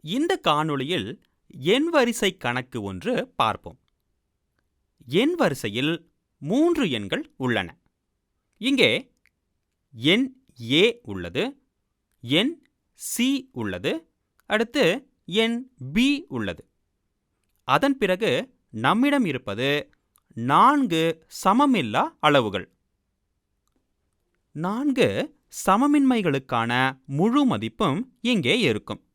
இந்த காணொளியில் எண் வரிசை கணக்கு ஒன்று பார்ப்போம். எண் வரிசையில் மூன்று எண்கள் உள்ளன. இங்கே எண் ஏ உள்ளது எண் சி உள்ளது அடுத்து எண் பி உள்ளது. அதன் பிறகு நம்மிடம் இருப்பது நான்கு சமமில்லா அளவுகள். நான்கு சமமின்மைகளுக்கான முழு மதிப்பும் இங்கே இருக்கும்.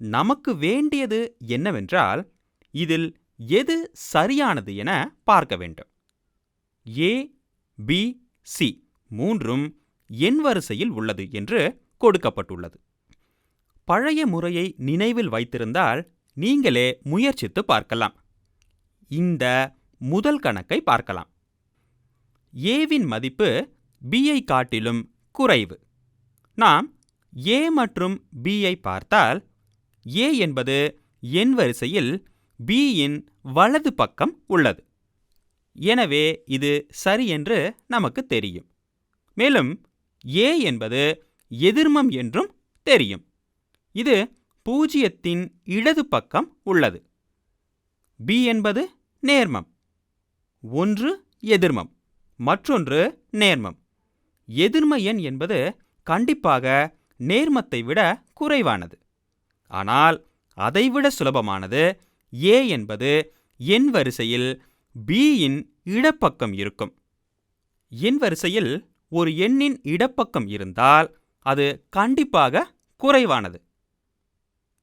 நமக்கு வேண்டியது என்னவென்றால் இதில் எது சரியானது என பார்க்க வேண்டும். ஏ பி சி மூன்றும் எண் வரிசையில் உள்ளது என்று கொடுக்கப்பட்டுள்ளது. பழைய முறையை நினைவில் வைத்திருந்தால் நீங்களே முயற்சித்து பார்க்கலாம். இந்த முதல் கணக்கை பார்க்கலாம். ஏவின் மதிப்பு பியை காட்டிலும் குறைவு. நாம் ஏ மற்றும் பியை பார்த்தால் ஏ என்பது எண் வரிசையில் பியின் வலது பக்கம் உள்ளது. எனவே இது சரி என்று நமக்கு தெரியும். மேலும் ஏ என்பது எதிர்மம் என்றும் தெரியும். இது பூஜ்ஜியத்தின் இடது பக்கம் உள்ளது. பி என்பது நேர்மம். ஒன்று எதிர்மம். மற்றொன்று நேர்மம். எதிர்ம எண் என்பது கண்டிப்பாக நேர்மத்தை விட குறைவானது. ஆனால் அதைவிட சுலபமானது ஏ என்பது எண் வரிசையில் பியின் இடப்பக்கம் இருக்கும். எண் வரிசையில் ஒரு எண்ணின் இடப்பக்கம் இருந்தால் அது கண்டிப்பாக குறைவானது.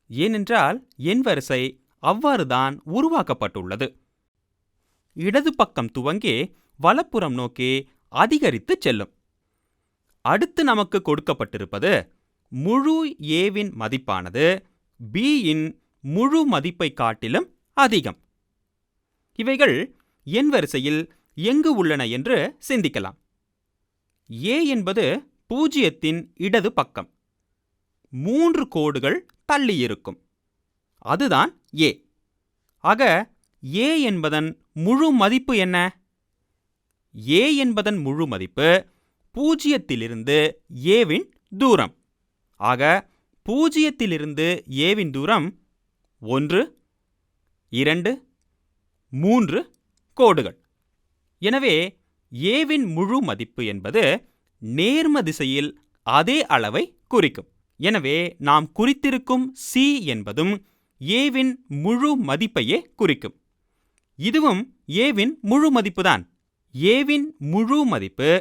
ஏனென்றால் எண் வரிசை அவ்வாறுதான் உருவாக்கப்பட்டுள்ளது. இடது பக்கம் துவங்கி வலப்புறம் நோக்கி அதிகரித்து செல்லும். அடுத்து நமக்கு கொடுக்கப்பட்டிருப்பது முழு ஏவின் மதிப்பானது பியின் முழு மதிப்பை காட்டிலும் அதிகம். இவைகள் எண் வரிசையில் எங்கு உள்ளன என்று சிந்திக்கலாம். ஏ என்பது பூஜ்ஜியத்தின் இடது பக்கம். மூன்று கோடுகள் தள்ளி இருக்கும் அதுதான் ஏ ஆக ஏ என்பதன் முழு மதிப்பு என்ன? ஏ என்பதன் முழு மதிப்பு பூஜ்ஜியத்திலிருந்து ஏவின் தூரம். ஆக பூஜ்ஜியத்திலிருந்து ஏவின் தூரம் ஒன்று இரண்டு மூன்று கோடுகள். எனவே ஏவின் முழு மதிப்பு என்பது நேர்ம திசையில் அதே அளவை குறிக்கும். எனவே நாம் குறித்திருக்கும் சி என்பதும் ஏவின் முழு மதிப்பையே குறிக்கும். இதுவும் ஏவின் முழு மதிப்புதான். ஏவின் முழு மதிப்பு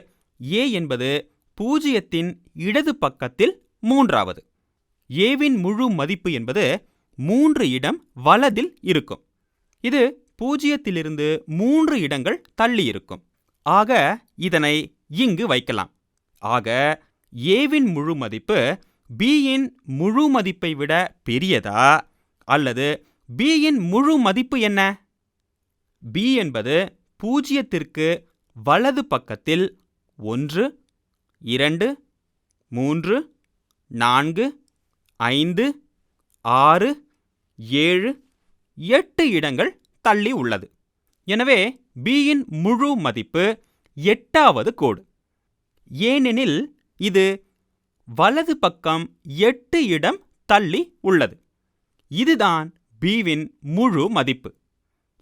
ஏ என்பது பூஜ்ஜியத்தின் இடது பக்கத்தில் மூன்றாவது. ஏவின் முழு மதிப்பு என்பது மூன்று இடம் வலதில் இருக்கும். இது பூஜ்ஜியத்திலிருந்து மூன்று இடங்கள் தள்ளி இருக்கும். ஆக இதனை இங்கு வைக்கலாம். ஆக ஏவின் முழு மதிப்பு பியின் முழு மதிப்பை விட பெரியதா அல்லது பியின் முழு மதிப்பு என்ன? பி என்பது பூஜ்ஜியத்திற்கு வலது பக்கத்தில் ஒன்று இரண்டு மூன்று நான்கு ஐந்து ஆறு ஏழு எட்டு இடங்கள் தள்ளி உள்ளது. எனவே பியின் முழு மதிப்பு எட்டாவது கோடு. ஏனெனில் இது வலது பக்கம் எட்டு இடம் தள்ளி உள்ளது. இதுதான் பிவின் முழு மதிப்பு.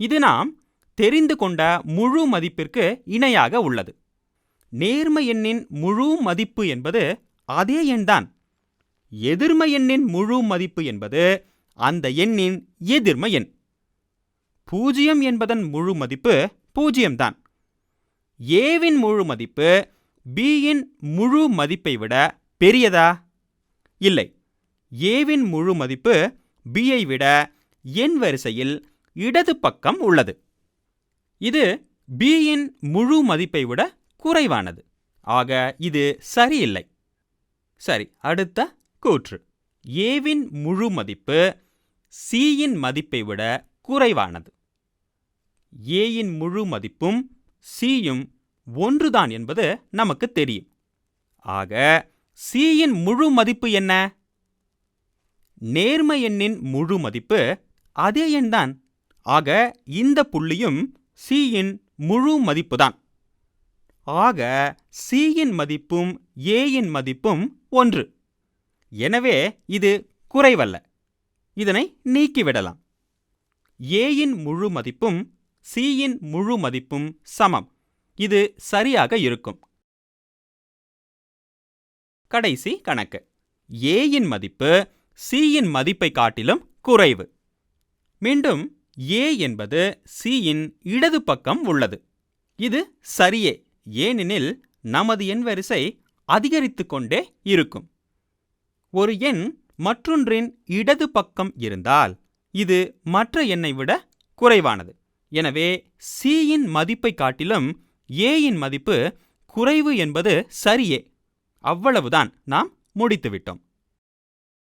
இது நாம் தெரிந்து கொண்ட முழு மதிப்பிற்கு இணையாக உள்ளது. நேர்ம எண்ணின் முழு மதிப்பு என்பது அதே எண்தான். எதிர்ம எண்ணின் முழு மதிப்பு என்பது அந்த எண்ணின் எதிர்ம எண். பூஜ்ஜியம் என்பதன் முழு மதிப்பு பூஜ்ஜியம்தான். ஏவின் முழு மதிப்பு பியின் முழு மதிப்பை விட பெரியதா? இல்லை. ஏவின் முழு மதிப்பு பியை விட எண் வரிசையில் இடது பக்கம் உள்ளது. இது பியின் முழு மதிப்பை விட குறைவானது. ஆக இது சரியில்லை. சரி அடுத்த கூற்று. ஏவின் முழு மதிப்பு சியின் மதிப்பை விட குறைவானது. ஏயின் முழு மதிப்பும் சியும் ஒன்றுதான் என்பது நமக்கு தெரியும். ஆக சியின் முழு மதிப்பு என்ன? நேர்ம எண்ணின் முழு மதிப்பு அதே எண்தான் ஆக இந்த புள்ளியும் சியின் முழு மதிப்புதான். ஆக சியின் மதிப்பும் ஏயின் மதிப்பும் ஒன்று. எனவே இது குறைவல்ல. இதனை நீக்கிவிடலாம். ஏயின் முழு மதிப்பும் சியின் முழு மதிப்பும் சமம். இது சரியாக இருக்கும். கடைசி கணக்கு. ஏயின் மதிப்பு சியின் மதிப்பை காட்டிலும் குறைவு. மீண்டும் ஏ என்பது சியின் இடது பக்கம் உள்ளது. இது சரியே ஏனெனில் நமது எண் வரிசை அதிகரித்துக் கொண்டே இருக்கும். ஒரு எண் மற்றொன்றின் இடது பக்கம் இருந்தால் இது மற்ற எண்ணை விட குறைவானது. எனவே சியின் மதிப்பை காட்டிலும் ஏயின் மதிப்பு குறைவு என்பது சரியே. அவ்வளவுதான் நாம் முடித்துவிட்டோம்.